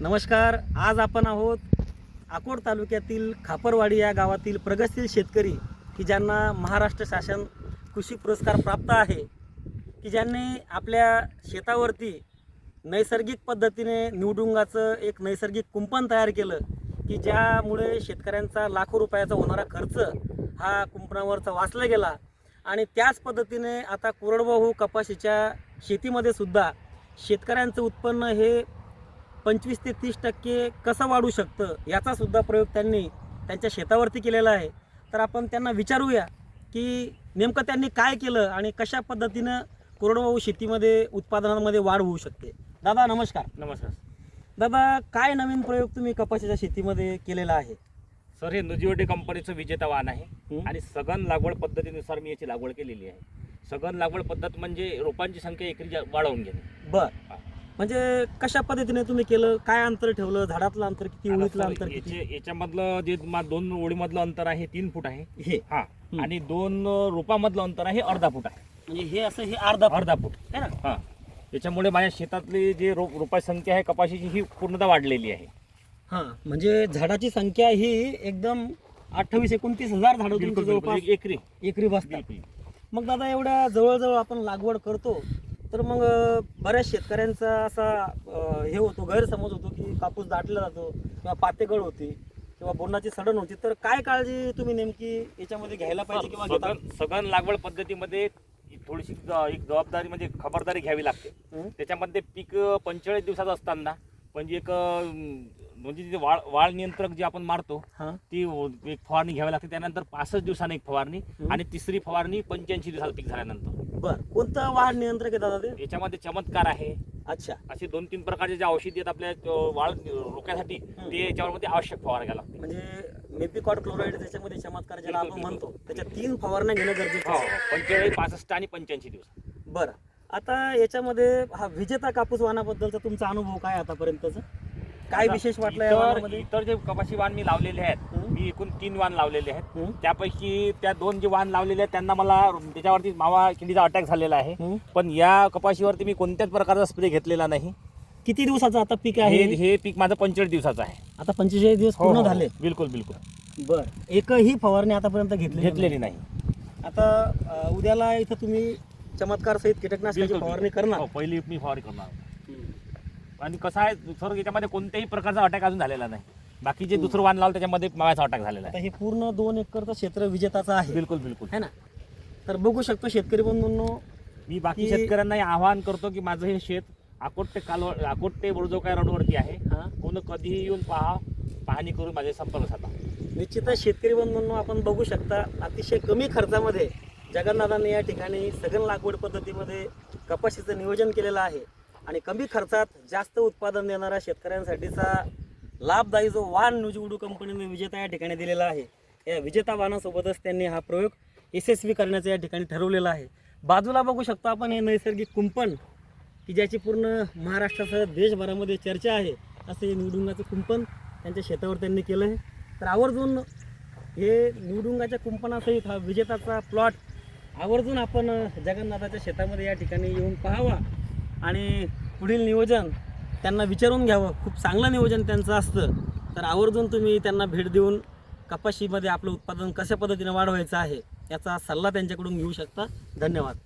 नमस्कार आज आपण आहोत अकोट तालुक्यातील खापरवाडी या गावातील प्रगतशील शेतकरी की ज्यांना महाराष्ट्र शासन कृषी पुरस्कार प्राप्त आहे की ज्यांनी आपल्या शेतावरती नैसर्गिक पद्धतीने निवडुंगाचं एक नैसर्गिक कुंपण तयार केलं की ज्यामुळे शेतकऱ्यांचा लाखो रुपयाचा होणारा खर्च हा कुंपणावरचा वाचला गेला. आणि त्याच पद्धतीने आता कोरडवाहू कपाशीच्या शेतीमध्ये सुद्धा शेतकऱ्यांचं उत्पन्न हे पंचवीस ते तीस टक्के कसं वाढू शकतं याचा सुद्धा प्रयोग त्यांनी त्यांच्या शेतावरती केलेला आहे. तर आपण त्यांना विचारूया की नेमकं त्यांनी काय केलं आणि कशा पद्धतीनं कोरडवाहू शेतीमध्ये उत्पादनामध्ये वाढ होऊ शकते. दादा नमस्कार. नमस्कार. दादा काय नवीन प्रयोग तुम्ही कपाशीच्या शेतीमध्ये केलेला आहे? सर हे नुजिवडे कंपनीचं विजेता वाहन आहे? आणि सघन लागवड पद्धतीनुसार मी याची लागवड केलेली आहे. सघन लागवड पद्धत म्हणजे रोपांची संख्या एकरी जा- वाढवून घेणे. बर. म्हणजे कशा पद्धतीने तुम्ही केलं? काय अंतर ठेवलं? झाडातलं अंतर किती? सर, अंतर किती? याचे- याच्यामधलं जे मा- दोन ओळीमधलं अंतर आहे तीन फूट आहे. हे. हा. आणि दोन रोपामधलं अंतर आहे अर्धा फूट आहे. म्हणजे हे असं हे अर्धा फूट. अर्धा फूट. आहे ना? हा. याच्यामुळे माझ्या शेतातली जी रोप रोपाची संख्या आहे कपाशीची ही पूर्णतः वाढलेली आहे. हा. म्हणजे झाडाची संख्या ही एकदम अठ्ठावीस एकोणतीस हजार झाडं तुमची बिलकुल. जवळपास बिलकुल एकरी. एकरी बसतात. बिलकुल. मग दादा एवढ्या जवळजवळ आपण लागवड करतो. तर मग बऱ्याच शेतकऱ्यांचा असा हे होतो गैरसमज होतो की कापूस दाटला जातो किंवा पातेगळ होती किंवा बोंडाची सडण होती. तर काय काळजी तुम्ही नेमकी याच्यामध्ये घ्यायला पाहिजे किंवा घेता? सघन सघन लागवड पद्धतीमध्ये थोडीशी ज- एक जबाबदारी म्हणजे खबरदारी घ्यावी लागते. हं? त्याच्यामध्ये पीक पंचेचाळीस दिवसाचं असताना म्हणजे एक अं, म्हणजे जे वाळ वाळ नियंत्रक जे आपण मारतो हा. ती एक फवारणी घ्यावी लागते. त्यानंतर पासष्ट दिवसाने एक फवारणी हं. आणि तिसरी फवारणी पंच्याऐंशी दिवसाचं पीक झाल्यानंतर. बर. कोणतं वाढ नियंत्रक आहे दादा ते? याच्यामध्ये चमत्कार आहे. अच्छा. असे दोन तीन प्रकारचे जे औषधी आहेत आपल्या अं, वाळ रोखण्यासाठी हं. ते याच्यावर मध्ये आवश्यक फवारा घ्यावं लागते. म्हणजे मेपिकॉट क्लोराईड त्याच्यामध्ये चमत्कार ज्याला आपण म्हणतो त्याच्या तीन फवारण्या घेणं गरजेचं हो आहे. पंचेचाळीस पासष्ट आणि पंच्याऐंशी दिवस. बरं. आता याच्यामध्ये हा विजेता कापूस वाणाबद्दलचा तुमचा अनुभव काय आतापर्यंतचा? काय विशेष वाटलं या इतर वाणामध्ये इतर जे कपाशी वाण मी लावलेले आहेत हं. मी एकूण तीन वाण लावलेले आहेत. हं? त्यापैकी त्या दोन जे वाण लावलेले आहेत त्यांना मला त्याच्यावरती मावा किडीचा अटॅक झालेला आहे. हं? पण या कपाशीवरती मी कोणत्याच प्रकारचा स्प्रे घेतलेला नाही. किती दिवसाचं आता पीक हे आहे? हे पीक माझं पंचेचाळीस दिवसाचं आहे. आता पंचेचाळीस दिवस हो, पूर्ण हो, झाले? बिलकुल बिलकुल. बर. एकही फवारणी आतापर्यंत घेतली घेतलेली नाही. आता अं, उद्याला इथं तुम्ही चमत्कार सहित कीटकनाशकाची बिलकुल, फवारणी बिलकुल. करणार. हो, पहिली मी फवारणी करणार. आणि कसं आहे सर याच्यामध्ये कोणत्याही प्रकारचा अटॅक अजून झालेला नाही. बाकी जे दुसरं वाण लावलं त्याच्यामध्ये माव्याचा अटॅक झालेला आता आहे. हे पूर्ण दोन एकरचं क्षेत्र विजेताचं आहे. बिलकुल बिलकुल. है ना? तर बघू शकतो शेतकरी बंधूंनो मी बाकी की- शेतकऱ्यांना हे आवाहन करतो की माझं हे शेत अकोट ते कालव अकोट ते बडजोकाय रोडवरती आहे. हा. कोण कधीही येऊन पहा पाहणी करून माझे संपर्क साधा. निश्चितच शेतकरी बंधूंनो आपण बघू शकता अतिशय कमी खर्चामध्ये जगन्नाथांनी या ठिकाणी सघन लागवड पद्धतीमध्ये कपाशीचं नियोजन केलेलं आहे. आणि कमी खर्चात जास्त उत्पादन देणाऱ्या शेतकऱ्यांसाठीचा लाभदायी जो वाण नुजउडू कंपनीने विजेता या ठिकाणी दिलेला आहे या विजेता वाणासोबतच त्यांनी हा प्रयोग यशस्वी करण्याचं या ठिकाणी ठरवलेला आहे. बाजूला बघू शकतो आपण हे नैसर्गिक कुंपण की ज्याची पूर्ण महाराष्ट्रासह देशभरामध्ये चर्चा आहे असं हे निवडुंगाचं कुंपण त्यांच्या शेतावर त्यांनी केलं आहे. तर आवर्जून हे निवडुंगाच्या कुंपणासहित हा विजेताचा प्लॉट आवर्जून आपण जगन्नाथाच्या शेतामध्ये या ठिकाणी येऊन पाहावा. आणि पुढील नियोजन त्यांना विचारून घ्यावं. खूप चांगलं नियोजन त्यांचं असतं. तर आवर्जून तुम्ही त्यांना भेट देऊन कपाशीमध्ये आपलं उत्पादन कशा पद्धतीने वाढवायचं आहे याचा सल्ला त्यांच्याकडून घेऊ शकता. धन्यवाद.